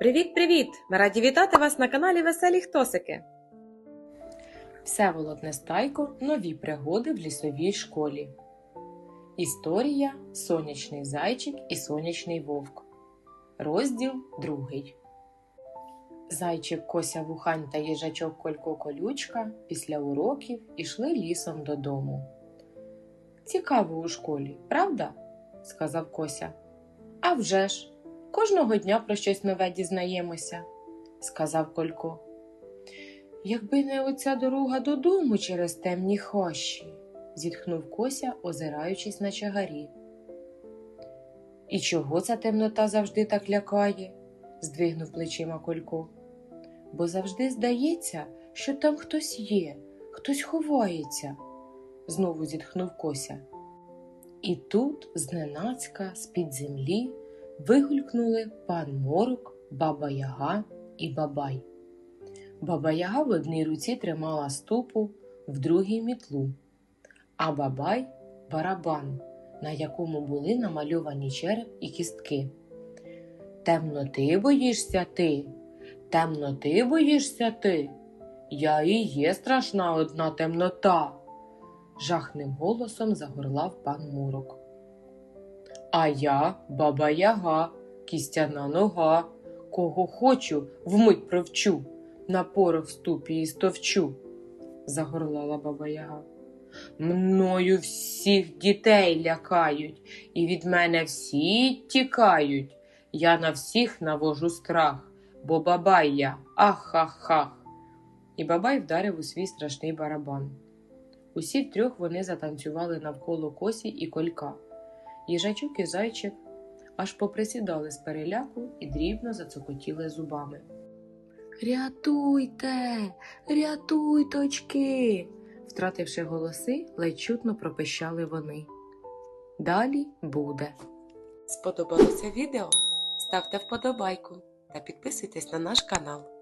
Привіт-привіт! Ми раді вітати вас на каналі Веселі Хтосики. Всеволод Нестайко Нові пригоди в лісовій школі. Історія Сонячний зайчик і сонячний вовк. Розділ другий. Зайчик Кося Вухань та їжачок Колько Колючка після уроків ішли лісом додому. Цікаво у школі, правда? сказав Кося. «А вже ж, кожного дня про щось нове дізнаємося, сказав Колько. Якби не оця дорога додому через темні хащі, зітхнув Кося, озираючись на чагарі. І чого ця темнота завжди так лякає? здвигнув плечима Колько. Бо завжди здається, що там хтось є, хтось ховається, знову зітхнув Кося. І тут, зненацька, з-під землі, вигулькнули пан Морок, баба Яга і Бабай. Баба Яга в одній руці тримала ступу, в другій мітлу, а бабай барабан, на якому були намальовані череп і кістки. Темноти боїшся ти, темноти боїшся ти. Я і є страшна одна темнота, жахним голосом загорлав пан Мурок. А я баба Яга, кістяна нога, кого хочу, вмить провчу на порох ступі і стовчу, загорлала баба Яга. Мною всіх дітей лякають, і від мене всі тікають. Я на всіх навожу страх, бо бабай я, ах-ах-ах. І бабай вдарив у свій страшний барабан. Усі втрьох вони затанцювали навколо косі і колька. Їжачок і зайчик аж поприсідали з переляку і дрібно зацокотіли зубами. Рятуйте, рятуйточки. Втративши голоси, ледь чутно пропищали вони. Далі буде. Сподобалося відео? Ставте вподобайку та підписуйтесь на наш канал.